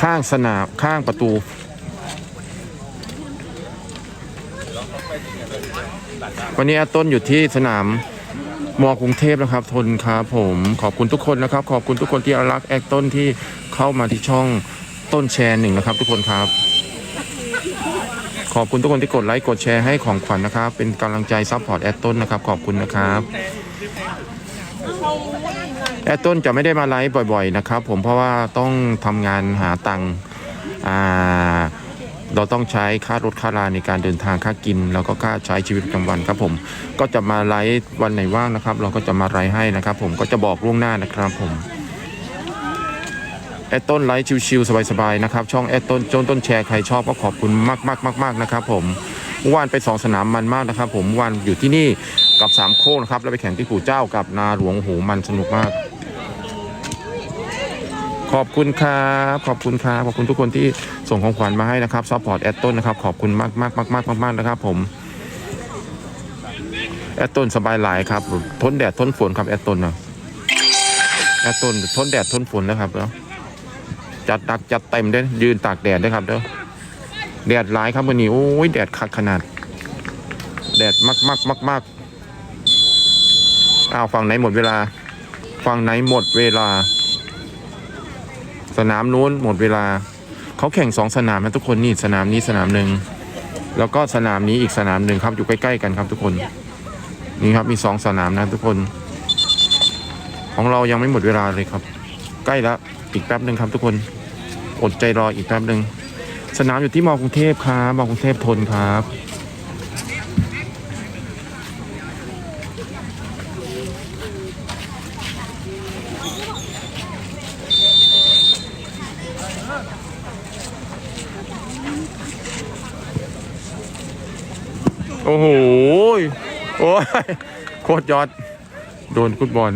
ข้างสนามข้างประตู วันนี้อาต้นอยู่ที่สนามมอกรุงเทพนะครับ ทนครับผมขอบคุณทุกคนนะครับ ขอบคุณทุกคนที่รักแอคต้นที่เข้ามาที่ช่องต้นแชร์หนึ่งนะครับ ทุกคนครับ ขอบคุณทุกคนที่กดไลค์กดแชร์ให้ของขวัญนะครับ เป็นกำลังใจซัพพอร์ตแอดต้นนะครับ ขอบคุณนะครับ อดต้นจะไม่ได้มาไลฟ์บ่อย ๆ นะครับ ผมเพราะว่าต้องทำงานหาตังค์เราต้องใช้ค่ารถค่าราในการเดินทางค่ากิน แล้วก็ค่าใช้ชีวิตประจำวันครับผม ก็จะมาไลฟ์วันไหนว่างนะครับ เราก็จะมาไลฟ์ให้นะครับ ผมก็จะบอกล่วงหน้านะครับผมแอดต้นไลฟ์ชิวๆสบายๆนะครับช่องแอดต้นจนต้นแชร์ใครชอบก็ขอบคุณมากๆๆๆนะครับ ผมเมื่อวานไปสองสนามมันมากนะครับ ผมวานอยู่ที่นี่กับสามโค้งนะครับแล้วไปแข่งที่ปู่เจ้ากับนาหลวงโอ้โหมันสนุกมาก ขอบคุณครับขอบคุณครับขอบคุณทุกคนที่ส่งของขวัญมาให้นะครับซัพพอร์ตแอดต้นนะครับขอบคุณมากมากมากมากมากนะครับผมแอดต้นสบายหลายครับทนแดดทนฝนครับแอดต้นนะแอดต้นทนแดดทนฝนนะครับเนาะจัดหนักจัดเต็มเด้อยืนตากแดดด้วยครับเด้อแดดหลายครับวันนี้โอ้ยแดดคักขนาด แดดมากมากมากมากอ้าวฝั่งไหนหมดเวลาฝั่งไหนหมดเวลา สนามนู้นหมดเวลา เขาแข่งสองสนามนะทุกคนนี่สนามนี้สนามหนึ่งแล้วก็สนามนี้อีกสนามหนึ่งครับอยู่ใกล้ๆกันครับทุกคน นี่ครับมีสองสนามนะทุกคน ของเรายังไม่หมดเวลาเลยครับ ใกล้แล้วอีกแป๊บหนึ่งครับทุกคนอดใจรออีกแป๊บหนึ่งสนามอยู่ที่มอกรุงเทพครับมอกรุงเทพทนครับ โอ้โห โอ้ย โคตรยอด โดนกุดบอล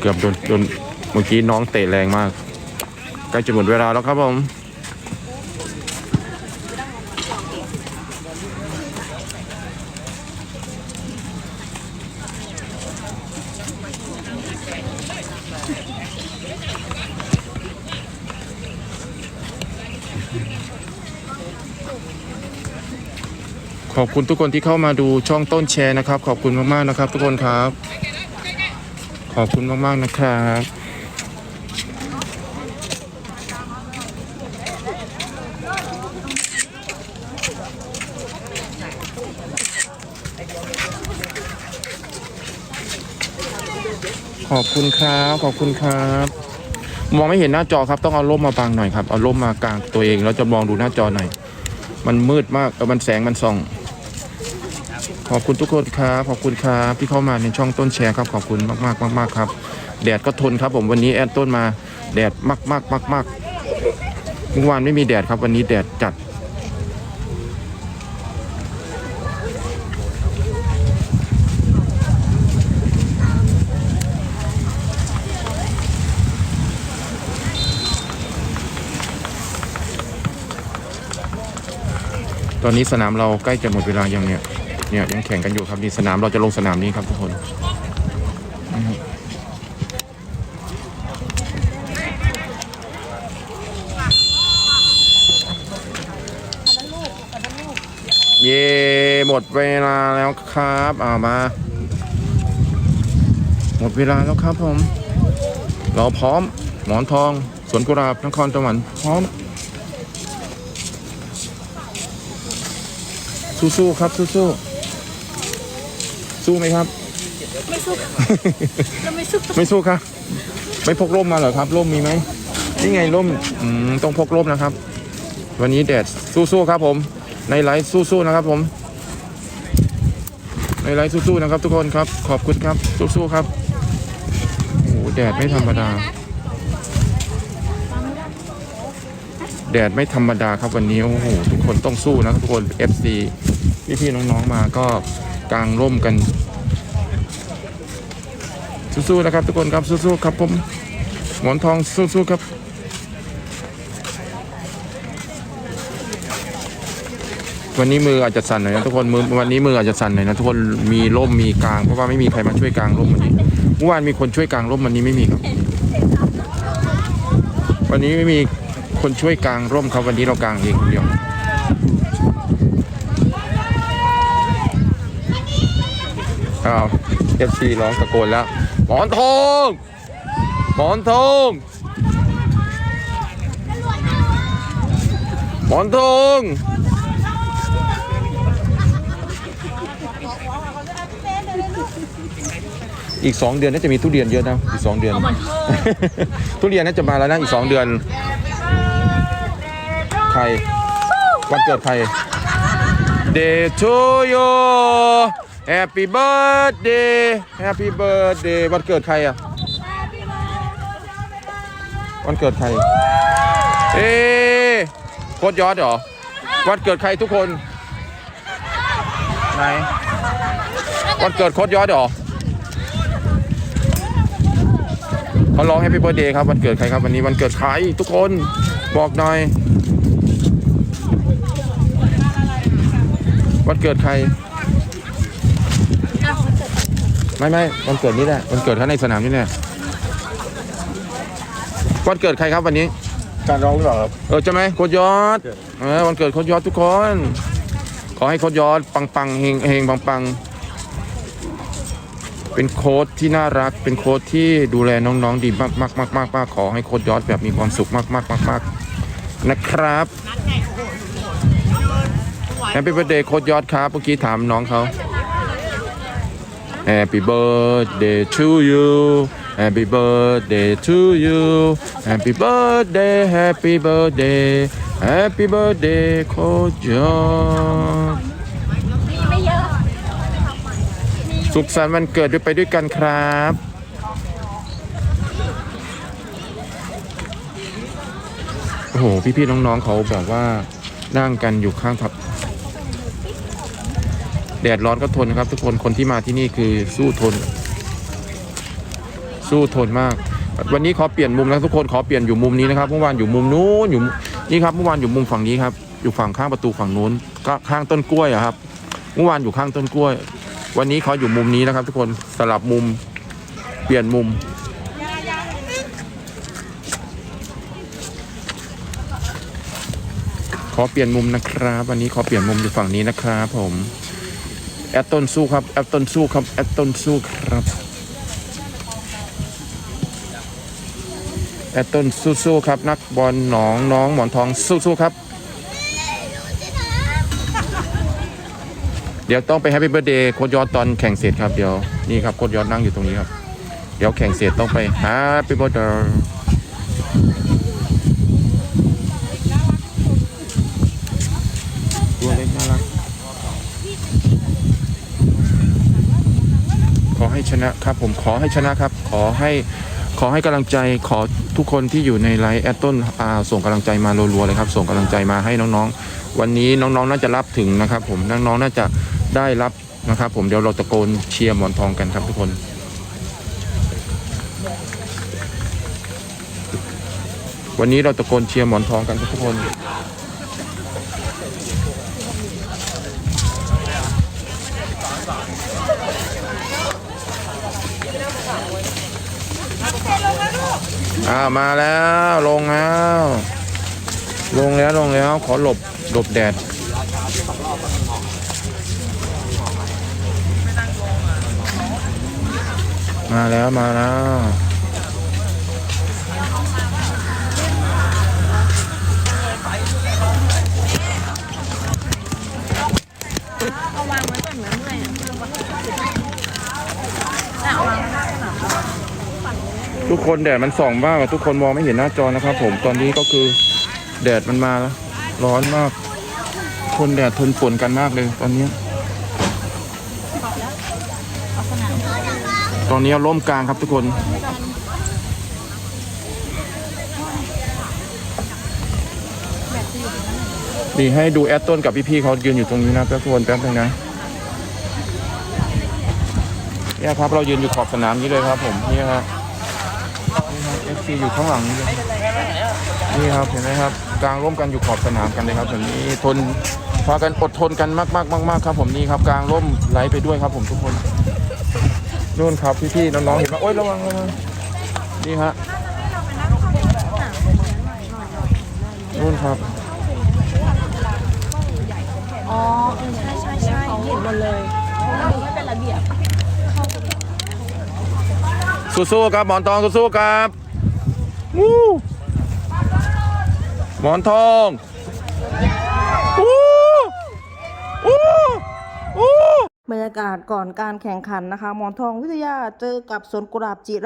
เกือบโดนโดนเมื่อกี้น้องเตะแรงมาก ใกล้จะหมดเวลาแล้วครับผม ขอบคุณทุกคนที่เข้ามาดูช่องต้นแชร์นะครับ ขอบคุณมากๆนะครับ ทุกคนครับ ขอบคุณมากๆนะครับขอบคุณครับ ขอบคุณครับ มองไม่เห็นหน้าจอครับต้องเอาร่มมาบังหน่อยครับเอาร่มมากลางตัวเองแล้วจะมองดูหน้าจอหน่อย มันมืดมากเออมันแสงมันส่อง ขอบคุณทุกคนครับขอบคุณครับที่เข้ามาในช่องต้นแชร์ครับขอบคุณมากมากมากมากครับ แดดก็ทนครับผมวันนี้แอดต้นมาแดดมากมากมากมากเมื่อวานไม่มีแดดครับวันนี้แดดจัด ตอนนี้สนามเราใกล้จะหมดเวลายังเนี่ยเนี่ยยังแข่งกันอยู่ครับนี่สนามเราจะลงสนามนี้ครับทุกคนเย่หมดเวลาแล้วครับเอามา หมดเวลาแล้วครับผม เราพร้อมหมอนทองสวนกุหลาบนครสวรรค์พร้อม สู้ๆครับสู้ๆสู้ไหมครับ ไม่สู้เราไม่สู้ไม่สู้ครับ ไม่พกร่มมาเหรอครับ ร่มมีไหมนี่ไงร่มอืมต้องพกร่มนะครับ วันนี้แดดสู้ๆครับผม ในไลฟ์สู้ๆนะครับผม ในไลฟ์สู้ๆนะครับ ทุกคนครับ ขอบคุณครับสู้ๆครับโอ้โหแดดไม่ธรรมดา แดดไม่ธรรมดาครับวันนี้โอ้โหทุกคนต้องสู้นะครับทุกคน FC พี่ๆน้องๆมาก็กางร่มกัน สู้ๆนะครับทุกคนครับสู้ๆครับผมหมอนทองสู้ๆครับวันนี้มืออาจจะสั่นหน่อยนะทุกคนมือวันนี้มืออาจจะสั่นหน่อยนะทุกคนมีร่มมีกลางเพราะว่าไม่มีใครมาช่วยกลางร่มวันนี้เมื่อวานมีคนช่วยกลางร่มวันนี้ไม่มีครับ วันนี้ไม่มีคนช่วยกลางร่มครับวันนี้เรากลางเองคนเดียว อ้าวเอฟซีร้องตะโกนแล้วหมอนทองหมอนทองหมอนทองอีกสองเดือนน่าจะมีทุเรียนเยอะนะอีกสองเดือนเอามันทอดทุเรียนน่าจะมาแล้วนะอีกสองเดือน ใครวันเกิดใคร Day to you Happy birthday Happy birthday วันเกิดใครอะ วันเกิดใคร เอ๊ะโคตรยอดเหรอ วันเกิดใครทุกคน ไหน วันเกิดโคตรยอดเหรอเขาร้อง Happy Birthday ครับ วันเกิดใครครับวันนี้วันเกิดใครทุกคนบอกหน่อย วันเกิดใคร ไม่ไม่วันเกิดนี้แหละวันเกิดเขาในสนามนี่แหละวันเกิดใครครับวันนี้ การร้องหรือเปล่าครับ เออใช่ไหมโคตรยอดเออวันเกิดโคตรยอดทุกคน ขอให้โคตรยอดปังปังๆเฮงเฮงปังปังๆเป็นโค้ดที่น่ารัก เป็นโค้ดที่ดูแลน้องๆดีมากมากมากมากมากขอให้โค้ดยอดแบบมีความสุขมากมากมากมากนะครับแฮปปี้เบิร์ดเดย์โค้ดยอดครับเมื่อกี้ถามน้องเขา Happy birthday to you Happy birthday to you Happy birthday Happy birthday Happy birthday โคตรยอดไม่เยอะสุขสันต์วันเกิดด้วยไปด้วยกันครับ โอ้โห พี่ๆน้องๆเขาแบบว่านั่งกันอยู่ข้างทับ แดดร้อนก็ทนนะครับ ทุกคนคนที่มาที่นี่คือสู้ทน สู้ทนมาก วันนี้ขอเปลี่ยนมุมแล้วทุกคนขอเปลี่ยนอยู่มุมนี้นะครับเมื่อวานอยู่มุมนู้นอยู่นี่ครับเมื่อวานอยู่มุมฝั่งนี้ครับ อยู่ฝั่งข้างประตูฝั่งนู้นก็ข้างต้นกล้วยอะครับ เมื่อวานอยู่ข้างต้นกล้วย วันนี้เขาอยู่มุมนี้นะครับ ทุกคนสลับมุม เปลี่ยนมุมขอเปลี่ยนมุมนะครับ วันนี้ขอเปลี่ยนมุมอยู่ฝั่งนี้นะครับผม แอตตันสู้ครับแอตตันสู้ครับแอตตันสู้ครับแอตตันสู้ๆครับ นักบอลหนองน้องหมอนทองสู้ๆครับ เดี๋ยวต้องไปแฮปปี้เบ t ร์เดย์โค้ดยอดตอนแข่งเสร็จครับเดี๋ยวนี่ครับโค้ดยอดนั่งอยู่ตรงนี้ครับ เดี๋ยวแข่งเสร็จต้องไปแฮปปี้เบ t ร์เดย์ตัวเล็กน่ารัก ขอ ให้ชนะครับผมขอให้ชนะครับ ขอให้ขอให้กำลังใจขอทุกคนที่อยู่ในไลฟ์แอดต้นอาส่งกำลังใจมารัวๆเลยครับ ส่งกำลังใจมาให้น้องๆ วันนี้น้องๆน่าจะรับถึงนะครับ ผมน้องๆน่าจะได้รับนะครับ ผมเดี๋ยวเราตะโกนเชียร์หมอนทองกันครับทุกคนวันนี้เราตะโกนเชียร์หมอนทองกันทุกคน อ้าวมาแล้วลงแล้วลงแล้วลงแล้วขอหลบหลบแดดมาแล้วมาแล้ว ทุกคนแดดมันส่องมากทุกคนมองไม่เห็นหน้าจอนะครับ ผมตอนนี้ก็คือแดดมันมาแล้วร้อนมากทนแดดทนฝนกันมากเลยตอนนี้ ตอนนี้ร่มกลางครับทุกคนดีให้ดูแอดต้นกับพี่ๆเขายืนอยู่ตรงนี้นะทุกคนแป๊บนึงนะเนี่ยครับเรายืนอยู่ขอบสนามนี้เลยครับผมนี่ครับ ซีอยู่ข้างหลังนี้เลยนี่ครับเห็นไหมครับกลางร่วมกันอยู่ขอบสนามกันเลยครับแบบนี้ทนพากันอดทนกันมากมากมากมากครับ ผมนี่ครับกลางร่มไหลไปด้วยครับ ผมทุกคนนู่นครับพี่ๆน้องๆเห็นไหมโอ๊ยระวังระวังนี่ฮะนู่นครับอ๋อเออใช่ใช่ใช่เห็นหมดเลยเขาดูไม่เป็นระเบียบสู้ๆครับหมอนทองสู้ๆครับ วู้หมอนทองวู้วู้วู้บรรยากาศก่อนการแข่งขันนะคะ หมอนทองวิทยาเจอกับสวนกุหลาบจิระ